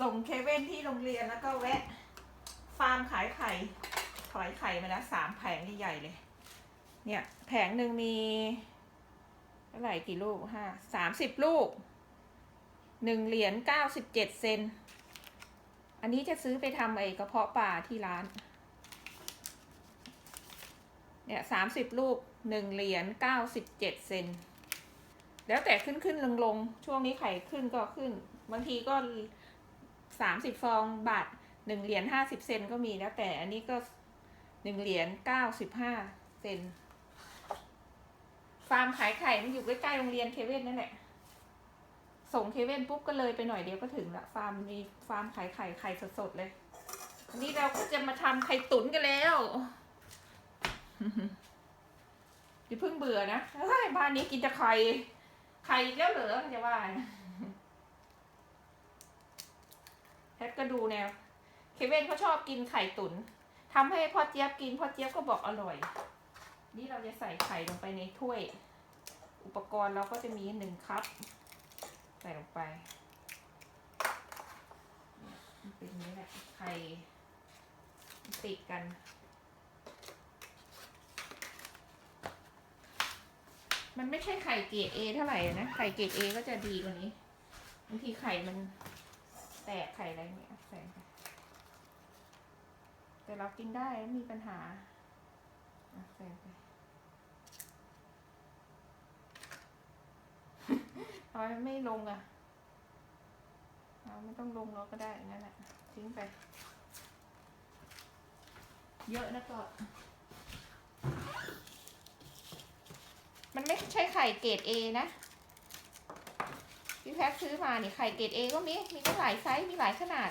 ส่งเคเว่นที่โรงเรียนแล้วก็แวะ ฟาร์มขายไข่ถอยไข่มาแล้วสามแผงใหญ่ๆเลย เนี่ยแผงหนึ่งมีเท่าไหร่กี่ลูกห้าสามสิบลูกหนึ่งเหรียญเก้าสิบเจ็ดเซนอันนี้จะซื้อไปทำไอ้กระเพาะปลาที่ร้าน เนี่ยสามสิบลูกหนึ่งเหรียญเก้าสิบเจ็ดเซนแล้วแต่ขึ้นขึ้นลงลงช่วงนี้ไข่ขึ้นก็ขึ้น บางทีก็ สามสิบฟองบาทหนึ่งเหรียญห้าสิบเซนก็มีแล้วแต่อันนี้ก็หนึ่งเหรียญเก้าสิบห้าเซนฟาร์มขายไข่มันอยู่ใกล้ๆโรงเรียนเคเว่นนั่นแหละ ส่งเคเว่นปุ๊บก็เลยไปหน่อยเดียวก็ถึงละฟาร์มมีฟาร์มขายไข่ไข่สดๆเลยวันนี้เราก็จะมาทำไข่ตุ๋นกันแล้วอย่าเพิ่งเบื่อนะบ้านนี้กินแต่ไข่ไข่แล้วเหรอจะว่านะแพทก็ดูแนว เคเว่นเขาชอบกินไข่ตุ๋นทำให้พ่อเจี๊ยบกินพ่อเจี๊ยบก็บอกอร่อย นี่เราจะใส่ไข่ลงไปในถ้วย อุปกรณ์เราก็จะมีหนึ่งคัพใส่ลงไปเป็นนี้แหละไข่ติดกันมันไม่ใช่ไข่เกรดเอเท่าไหร่นะ ไข่เกรดเอก็จะดีกว่านี้บางทีไข่มัน ตกไข่อะไรเงี้ยใส่ไปแต่เรากินได้มีปัญหาอะใส่ไปเอาไม่ลงอะเอาไม่ต้องลงเราก็ได้งั้นแหละทิ้งไป เยอะนะก็มันไม่ใช่ไข่เกรดเอนะ พี่แพทซื้อมานี่ไข่เกรดเอก็มี มีก็หลายไซส์ มีหลายขนาด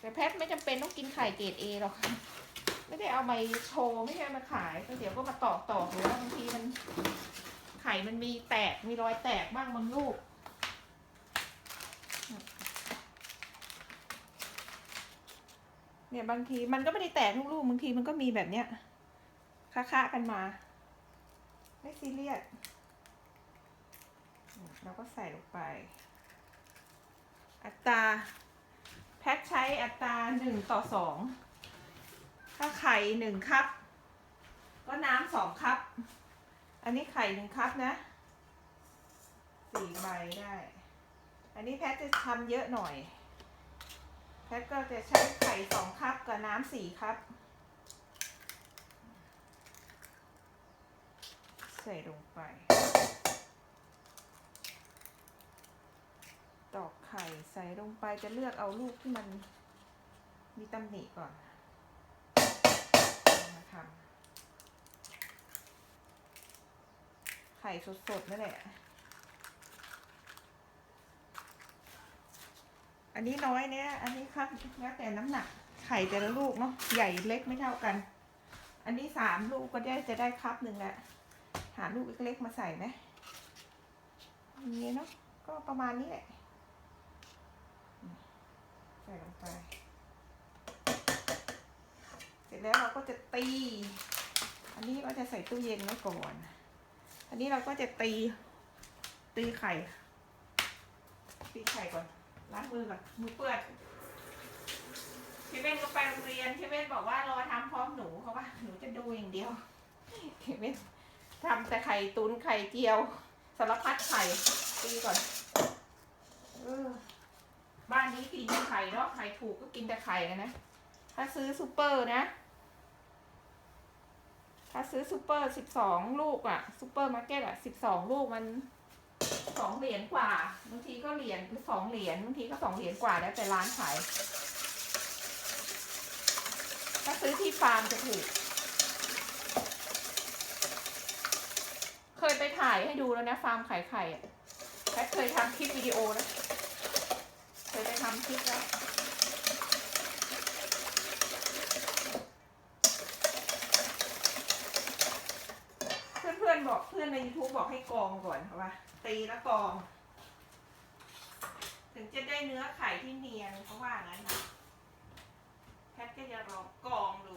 แต่แพทไม่จำเป็นต้องกินไข่เกรดเอหรอกค่ะ ไม่ได้เอามาโชว์ไม่ใช่มาขายเดี๋ยวก็มาตอกตอกหรือว่าบางทีมัน ไข่มันมีแตก มีรอยแตกบ้างบางลูกเนี่ยบางทีมันก็ไม่ได้แตกทุกลูกบางทีมันก็มีแบบเนี้ยค้าๆกันมา ไม่ซีเรียส เราก็ใส่ลงไป อัตราแพทใช้อัตราหนึ่งต่อสองถ้าไข่หนึ่งคัพก็น้ำสองคัพอันนี้ไข่หนึ่งคัพนะสี่ใบได้ อันนี้แพทจะทำเยอะหน่อย แพทก็จะใช้ไข่สองคัพกับน้ำสี่คัพใส่ลงไป ตอกไข่ใส่ลงไปจะเลือกเอาลูกที่มันมีตำหนิก่อนมาทำไข่สดๆนั่นแหละ อันนี้น้อยเนี่ย อันนี้ครับแล้วแต่น้ำหนักไข่แต่ละลูกเนาะใหญ่เล็กไม่เท่ากัน อันนี้สามลูกก็ได้จะได้คัพหนึ่งแหละหาลูกเล็กๆมาใส่ไหมอย่างนี้เนาะก็ประมาณนี้แหละ ใส่ลงไป เสร็จแล้วเราก็จะตี อันนี้ก็จะใส่ตู้เย็นไว้ก่อน อันนี้เราก็จะตี ตีไข่ ตีไข่ก่อน ล้างมือก่อน มือเปื้อนพี่เบ้นก็ไปโรงเรียนพี่เบ้นบอกว่ารอทำพร้อมหนูเขาว่าหนูจะดูอย่างเดียวพี่เบ้นทำแต่ไข่ตุนไข่เจียวสารพัดไข่ตีก่อน บ้านนี้กินแต่ไข่เนาะไข่ถูกก็กินแต่ไข่กันนะ ถ้าซื้อซูเปอร์นะ ถ้าซื้อซูเปอร์สิบสองลูกอะซูเปอร์มาร์เก็ตอะสิบสองลูกมันสองเหรียญกว่าบางทีก็เหรียญสองเหรียญบางทีก็สองเหรียญกว่าแล้วแต่ร้านขายถ้าซื้อที่ฟาร์มจะถูก เคยไปถ่ายให้ดูแล้วนะฟาร์มขายไข่อะแพทเคยทำคลิปวิดีโอนะ ยไปทำคลิปแล้วเพื่อนๆบอกเพื่อนใน YouTube บอกให้กรองก่อนค่ะว่าตีแล้วกรอง ถึงจะได้เนื้อไข่ที่เนียนเขาว่างั้นนะแพทก็จะลองกรองดู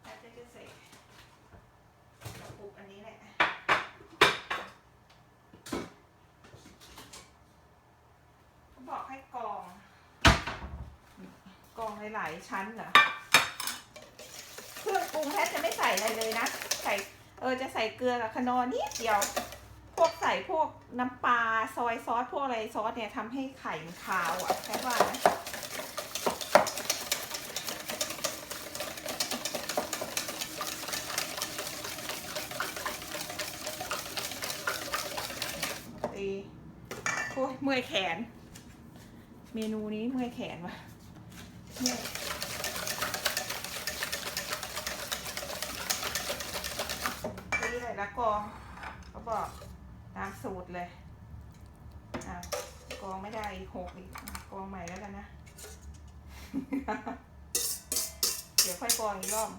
แพทก็จะใส่กระปุกอันนี้แหละ องหลายๆชั้นเหรอเครื่องปรุงแทบจะไม่ใส่อะไรเลยนะ ใส่เออจะใส่เกลือกับคนอนิดเดียว พวกใส่พวกน้ำปลาซอยซอสพวกอะไรซอสเนี่ยทำให้ไข่มันคาวอะแค่ว่านะตีโอ้ยเมื่อยแขน เมนูนี้เมื่อยแขนว่ะ เมื่อยตีเลยละกองเขาบอกตามสูตรเลยอะกองไม่ได้อีกหกอีกกองใหม่แล้วกันนะ เดี๋ยวค่อยกองอีกรอบ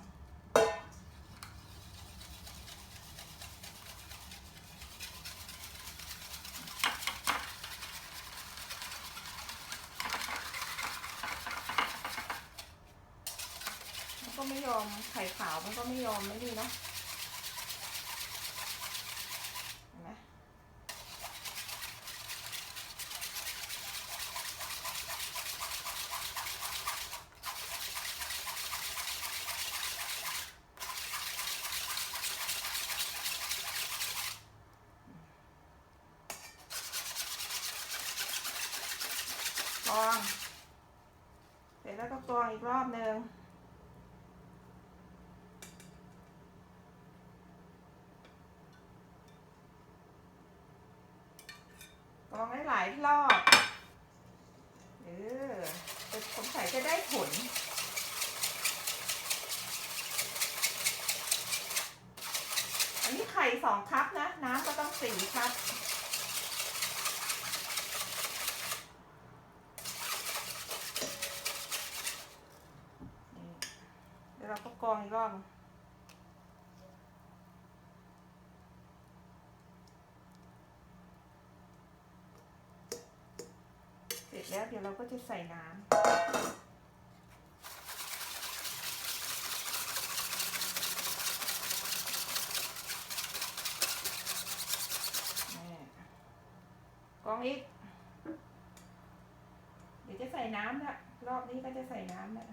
มันก็ ไม่ยอมไข่ขาวมันก็ไม่ยอมไม่ดีนะเห็นไหมกรองเสร็จแล้วก็กรองอีกรอบหนึ่ง ลองหลายรอบเออแต่สงสัยจะได้ผลอันนี้ไข่สองคัพนะ น้ำก็ต้องสี่คัพนี่เดี๋ยวเราก็กรองอีกรอบ เส ร็จแล้วเดี๋ยวเราก็จะใส่น้ำกองอีก เดี๋ยวจะใส่น้ำละรอบนี้ก็จะใส่น้ำละ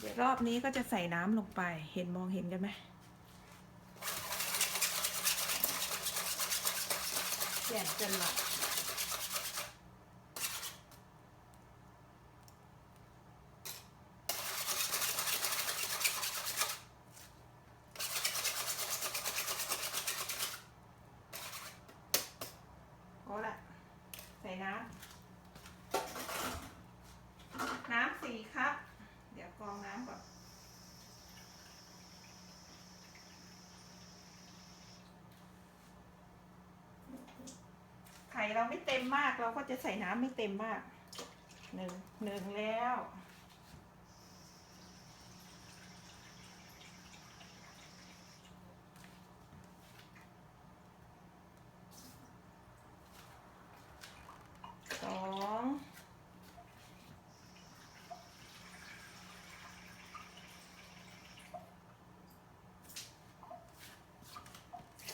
เดี๋ยวรอบนี้ก็จะใส่น้ำลงไป เห็นมองเห็นกันไหม เปลี่ยนจนหลับโอ้ละใส่น้ำ น้ำสี่ครับ เดี๋ยวกรองน้ำก่อน ไข่ เราไม่เต็มมากเราก็จะใส่น้ำไม่เต็มมากหนึ่งหนึ่งแล้ว สอง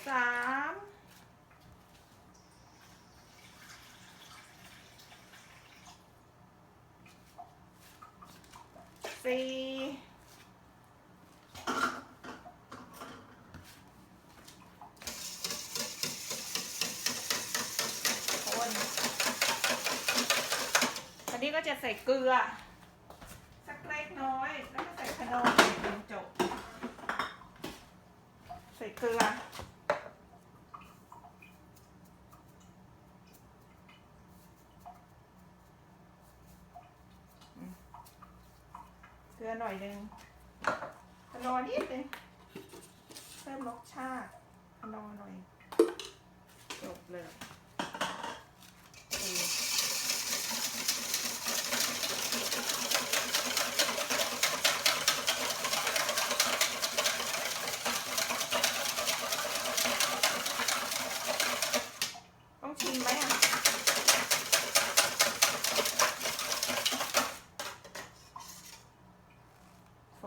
สาม สี่คนอันนี้ก็จะใส่เกลือ สักเล็กน้อย แล้วก็ใส่ขนมใส่เป็นจบ ใส่เกลือ เกลื อยหนึ่งรอนิดนึงเพิ่มรสชาติรอหน่อย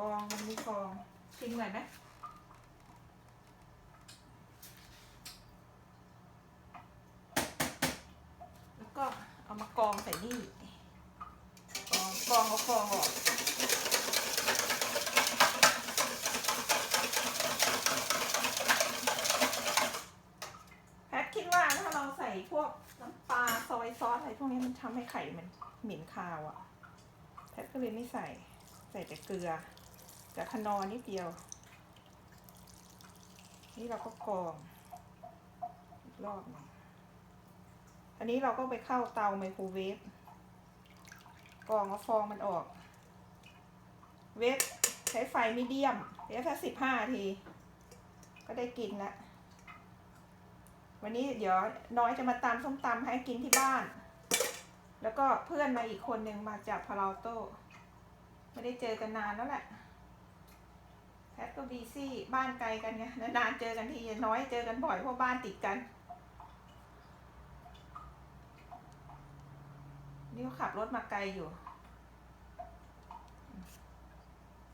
องมันมีกองทิ้งไว้ไหมแล้วก็เอามากองใส่นี่กองกองเอากองออกคิดว่าถ้าเราใส่พวกน้ำปลาซอยซอสอะไรพวกนี้มันทำให้ไข่มันเหม็นคาวอะ่ะแพทก็เลยไม่ใส่ใส่แต่เกลือ กับคนอร์นิดเดียว นี่เราก็กรองอีกรอบหนึงอันนี้เราก็ไปเข้าเตาไมโครเวฟกรองเอาฟองมันออก เวฟใช้ไฟมีเดียมเวฟแค่สิบห้าที ก็ได้กินละวันนี้เดี๋ยวน้อยจะมาตำส้มตำให้กินที่บ้าน แล้วก็เพื่อนมาอีกคนหนึ่งมาจากพาราโต้ไม่ได้เจอกันนานแล้วแหละ แพทก็บีซี่บ้านไกลกันไงนานๆเจอกันทีน้อยเจอกันบ่อยเพราะบ้านติดกัน นี่เขาขับรถมาไกลอยู่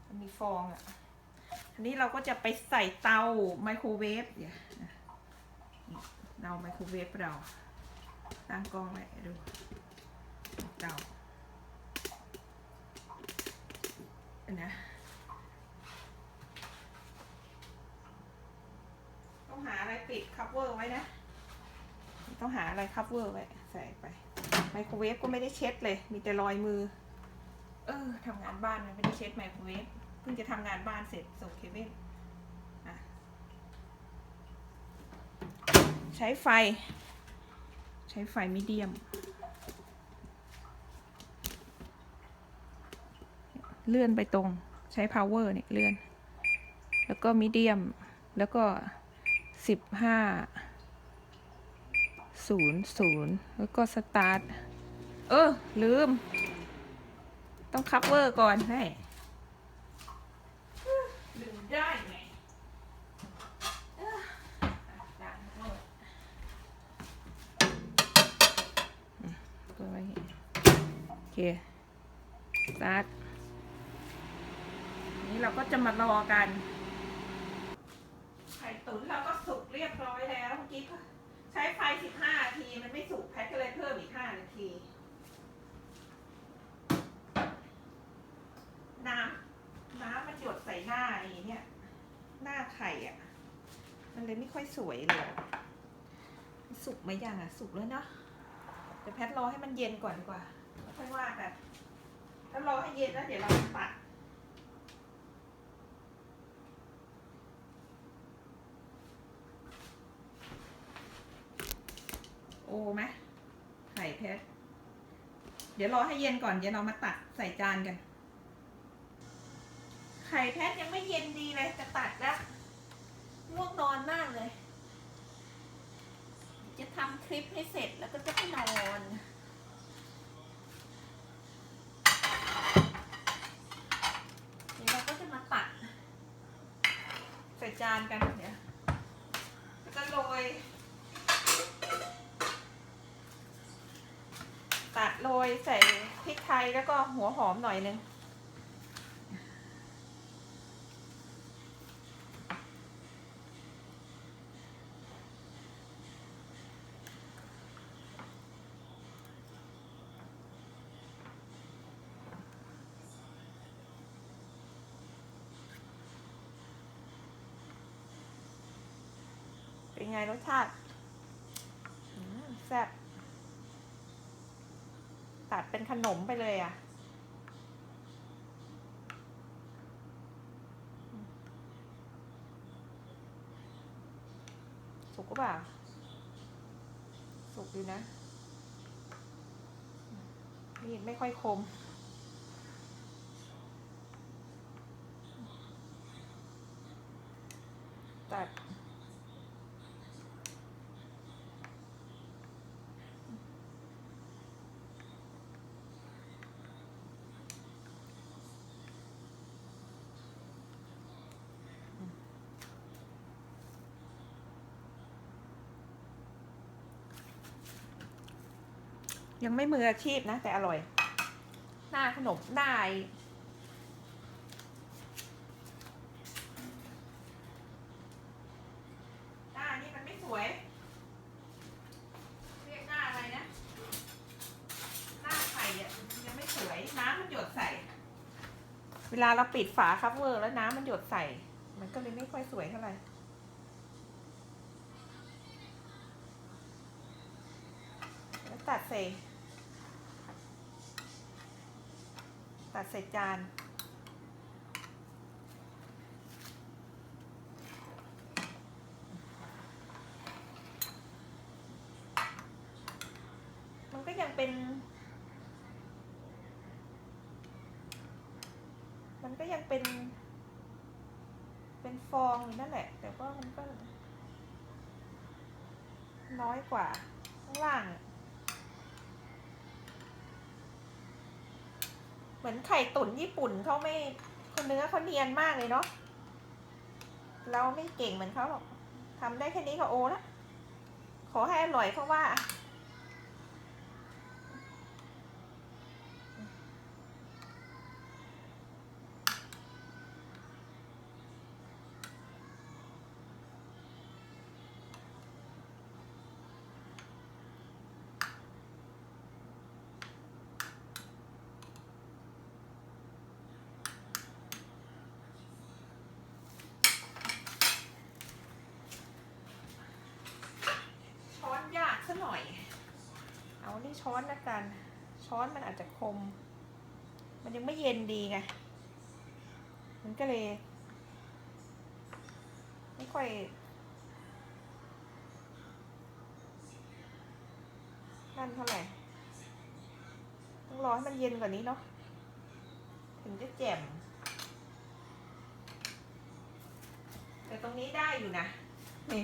มันมีฟองอะ อันนี้เราก็จะไปใส่เตาไมโครเวฟเดี๋ยวเตาไมโครเวฟเราตั้งกล้องไว้ดูเตาอันนะ ต้องหาอะไรปิดคัฟเวอร์ไว้นะ ต้องหาอะไรคัฟเวอร์ไว้ ใส่ไป ไมโครเวฟก็ไม่ได้เช็ดเลย มีแต่รอยมือ เออทำงานบ้านมันไม่ได้เช็ดไมโครเวฟเพิ่งจะทำงานบ้านเสร็จส่งเควินใช้ไฟ ใช้ไฟมีเดียม เลื่อนไปตรงใช้ power เนี่ยเลื่อน แล้วก็มีเดียมแล้วก็ สิบห้าศูนย์ศูนย์แล้วก็สตาร์ท เออ ลืม ต้องคัฟเวอร์ก่อนให้ลืมได้ไงเอ้อดังโลดอืมก็ไว้อย่างงี้โอเค สตาร์ท นี้เราก็จะมารอกัน ไข่ตุ๋นเราก็สุกเรียบร้อยแล้วเมื่อกี้ก็ใช้ไฟ 15 นาที มันไม่สุกแพทก็เลยเพิ่มอีก 5 นาที น้ำ น้ำมันหยดใส่หน้าไอ้เนี่ย หน้าไข่อะ่ะ มัน เลยไม่ค่อยสวยเลย สุกไหมยังอะ สุกแล้วเนาะเดี๋ยวแพทรอให้มันเย็นก่อนดีกว่าค่อยว่ากันถ้ารอให้เย็นแล้วเดี๋ยวเราตัดโอไหมไข่เพชรเดี๋ยวรอให้เย็นก่อนเดี๋ยวเรามาตัดใส่จานกัน ไข่เพชรยังไม่เย็นดีเลยจะตัดแล้วง่วงนอนมากเลย จะทำ คลิปให้เสร็จแล้วก็จะไปนอนเดี๋ยวเราก็จะมาตัดใส่จานกันเดี๋ยวแล้วก็โรยตัดโรยใส่พริกไทยแล้วก็หัวหอมหน่อยนึง ไงรสชาติแซ่บตัดเป็นขนมไปเลยอะ สุกก็เปล่า สุกดีนะนี่ไม่ค่อยคมตัด ยังไม่มืออาชีพนะ แต่อร่อย หน้าขนมได้หน้านี่มันไม่สวย เรียกหน้าอะไรนะ หน้าไข่อะยังไม่สวย น้ำมันหยดใส่ เวลาเราปิดฝาคัพเวอร์แล้วน้ำมันหยดใส่ มันก็เลยไม่ค่อยสวยเท่าไหร่ ตัดใส่ ตัดใส่จาน มันก็ยังเป็น มันก็ยังเป็น เป็นฟองอยู่นั่นแหละ แต่ว่ามันก็ น้อยกว่าข้างล่างอะเห มือนไข่ตุ๋นญี่ปุ่นเขาไม่คนเนื้อเขาเนียนมากเลยเนาะเราไม่เก่งเหมือนเขาหรอกทำได้แค่นี้ก็โอละขอให้อร่อยเพราะว่า ช้อนยากซะหน่อย เอานี่ช้อนละกัน ช้อนมันอาจจะคม มันยังไม่เย็นดีไง มันก็เลย ไม่ค่อยนั่นเท่าไหร่ ต้องรอให้มันเย็นกว่านี้เนาะ ถึงจะแจ่ม แต่ตรงนี้ได้อยู่นะ นี่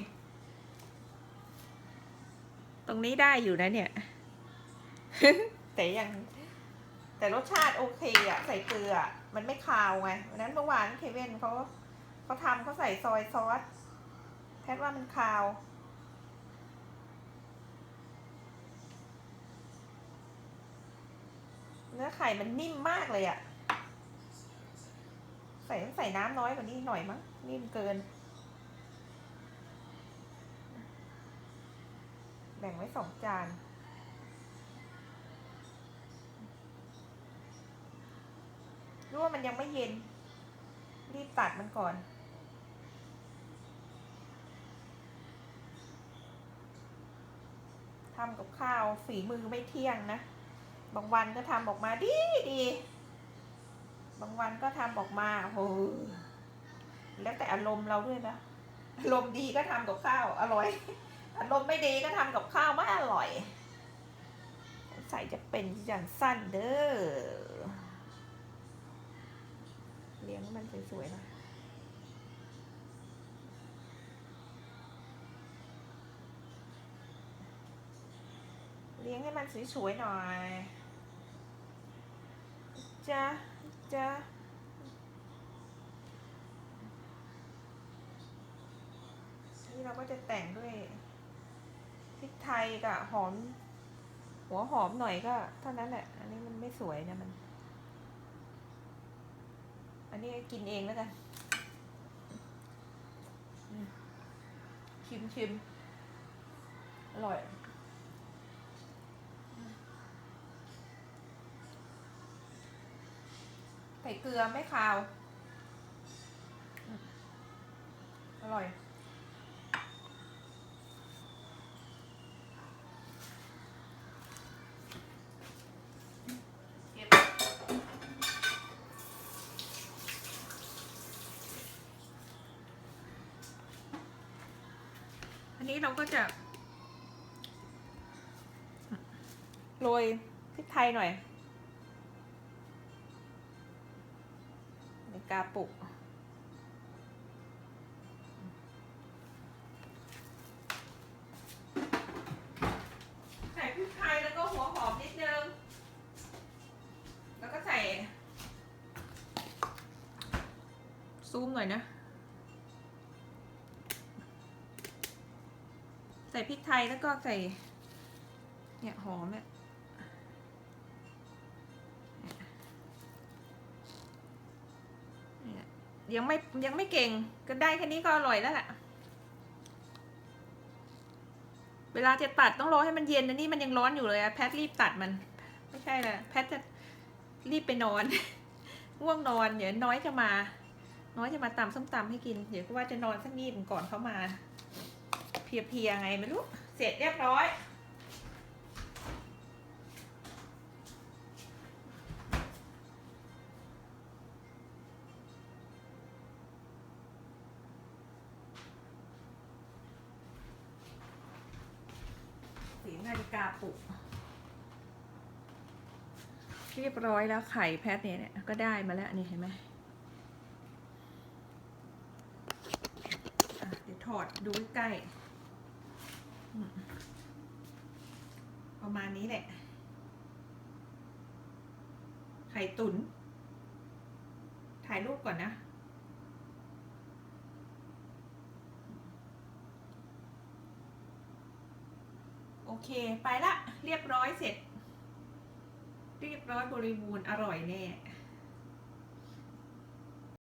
ตรงนี้ได้อยู่นะเนี่ย แต่ยังแต่รสชาติโอเคอะใส่เกลือ มันไม่คาวไงวันนั้นเมื่อวานเคเว่นเขาเขาทำเขาใส่ซอยซอสแพทว่ามันคาว เนื้อไข่มันนิ่มมากเลยอะใส่ต้องใส่น้ำน้อยกว่านี้หน่อยมั้งนิ่มเกิน แบ่งไว้สองจาน รู้ว่ามันยังไม่เย็น รีบตัดมันก่อน ทำกับข้าวฝีมือไม่เที่ยงนะ บางวันก็ทำออกมาดีดี บางวันก็ทำออกมาโหแล้วแต่อารมณ์เราด้วยนะ อารมณ์ดีก็ทำกับข้าวอร่อย อารมณ์ไม่ดีก็ทำกับข้าวไม่อร่อย ใส่จะเป็นอย่างสั้นเด้อ เลี้ยงมันสวยๆหนะเลี้ยงให้มันสวยๆหน่อยจ้าจ้านี่เราก็จะแต่งด้วยพริกไทยกับหอม หัวหอมหน่อยก็เท่านั้นแหละ อันนี้มันไม่สวยนะมัน อันนี้กินเองแล้วกัน ชิมชิมอร่อย ใส่เกลือไม่คาว อร่อย อันนี้เราก็จะโรยพริกไทยหน่อยในกาปุก ใส่พริกไทยแล้วก็ใส่ เนี่ยหอมเนี่ยยังไม่ยังไม่เก่งก็ได้แค่นี้ก็อร่อยแล้วแหละเวลาจะตัดต้องรอให้มันเย็นนะนี่มันยังร้อนอยู่เลยอะแพทรีบตัดมัน ไม่ใช่ลยแพทจะรีบไปนอนง่วงนอน เดี๋ยวน้อยจะมา น้อยจะมาตำส้มตำให้กิน เดี๋ยวก็ว่าจะนอนสักนิดก่อนเขามา เพลียๆไงไม่รู้ เสร็จเรียบร้อยสีนาฬิกาปลุกเรียบร้อยแล้วไข่แพทเนี่ยเนี่ยก็ได้มาแล้วนี่เห็นไหมเดี๋ยวถอดดูใกล้ ประมาณนี้แหละ ไข่ตุนถ่ายรูปก่อนนะ โอเคไปละ เรียบร้อยเสร็จ เรียบร้อยบริบูรณ์อร่อยแน่